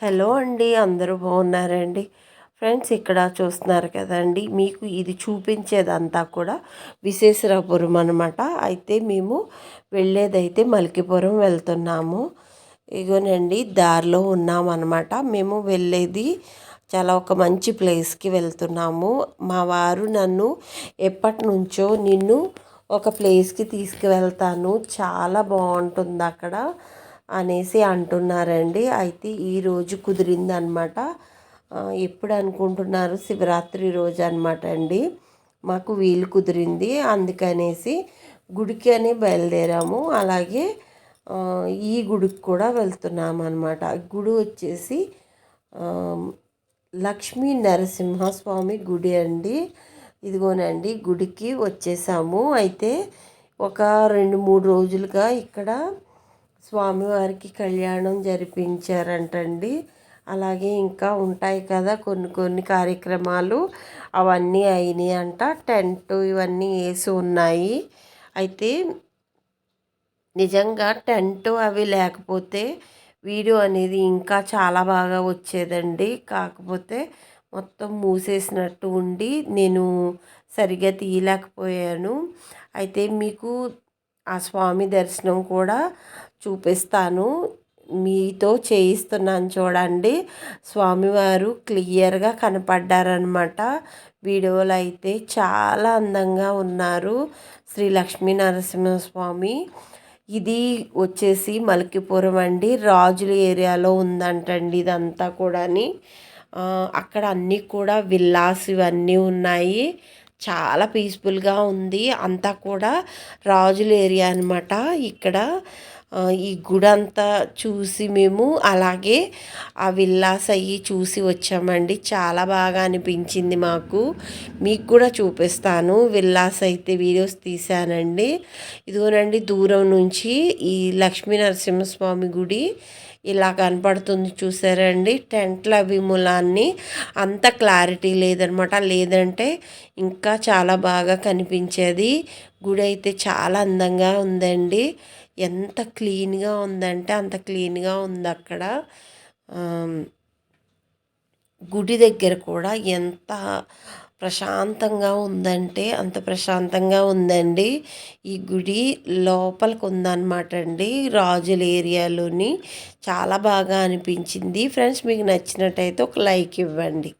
Hello అండి అందరూ బాగున్నారండి? ఫ్రెండ్స్ ఇక్కడ చూస్తున్నారు కదండి మీకు ఇది చూపించేదంతా కూడా విశేషరాపురం అనమాట అయితే మేము వెళ్ళేదైతే మలికిపురం వెళ్తున్నాము. ఇగోనండి దారిలో ఉన్నామన్నమాట. మేము వెళ్ళేది చాలా ఒక మంచి ప్లేస్కి వెళ్తున్నాము. మా వారు నన్ను ఎప్పటి నుంచో నిన్ను ఒక ప్లేస్కి తీసుకువెళ్తాను. చాలా బాగుంటుంది అక్కడ. అనేసి అంటున్నారండి. అయితే ఈరోజు కుదిరిందనమాట. ఎప్పుడు అనుకుంటున్నారు? శివరాత్రి రోజు అనమాట అండి. మాకు వీలు కుదిరింది. అందుకనేసి గుడికి అని బయలుదేరాము. అలాగే ఈ గుడికి కూడా వెళ్తున్నాము అనమాట గుడి వచ్చేసి లక్ష్మీ నరసింహస్వామి గుడి అండి. ఇదిగోనండి గుడికి వచ్చేసాము. అయితే ఒక రెండు మూడు రోజులుగా ఇక్కడ స్వామివారికి కళ్యాణం జరిపించారంటండి. అలాగే ఇంకా ఉంటాయి కదా కొన్ని కొన్ని కార్యక్రమాలు. అవన్నీ అయినాయి అంట. టెంట్ ఇవన్నీ వేసి ఉన్నాయి. అయితే నిజంగా టెంట్ అవి లేకపోతే వీడియో అనేది ఇంకా చాలా బాగా వచ్చేదండి. కాకపోతే మొత్తం మూసేసినట్టు ఉండి నేను సరిగ్గా తీయలేకపోయాను. అయితే మీకు ఆ స్వామి దర్శనం కూడా చూపిస్తాను. మీతో చేయిస్తున్నాను చూడండి. స్వామివారు క్లియర్గా కనపడ్డారనమాట వీడియోలో అయితే చాలా అందంగా ఉన్నారు శ్రీ లక్ష్మీ నరసింహస్వామి ఇది వచ్చేసి మలకిపురం అండి. రాజుల ఏరియాలో ఉందంటండి ఇదంతా కూడాని. అక్కడ అన్నీ కూడా విల్లాస్ ఇవన్నీ ఉన్నాయి. చాలా పీస్ఫుల్గా ఉంది. అంతా కూడా రాజుల ఏరియా అనమాట ఇక్కడ ఈ గుడి అంతా చూసి మేము అలాగే ఆ విల్లాస్ అయ్యి చూసి వచ్చామండి. చాలా బాగా అనిపించింది మాకు. మీకు కూడా చూపిస్తాను. విల్లాస్ అయితే వీడియోస్ తీశానండి. ఇదిగోనండి దూరం నుంచి ఈ లక్ష్మీ నరసింహస్వామి గుడి ఇలా కనపడుతుంది చూసారండి. టెంట్ల అభిమూలాన్ని అంత క్లారిటీ లేదనమాట. లేదంటే ఇంకా చాలా బాగా కనిపించేది. గుడి అయితే చాలా అందంగా ఉందండి. ఎంత క్లీన్గా ఉందంటే అంత క్లీన్గా ఉంది అక్కడ. గుడి దగ్గర కూడా ఎంత ప్రశాంతంగా ఉందంటే అంత ప్రశాంతంగా ఉందండి. ఈ గుడి లోపలికి ఉందన్నమాట అండి రాజుల ఏరియాలోని. చాలా బాగా అనిపించింది. ఫ్రెండ్స్ మీకు నచ్చినట్టయితే ఒక లైక్ ఇవ్వండి.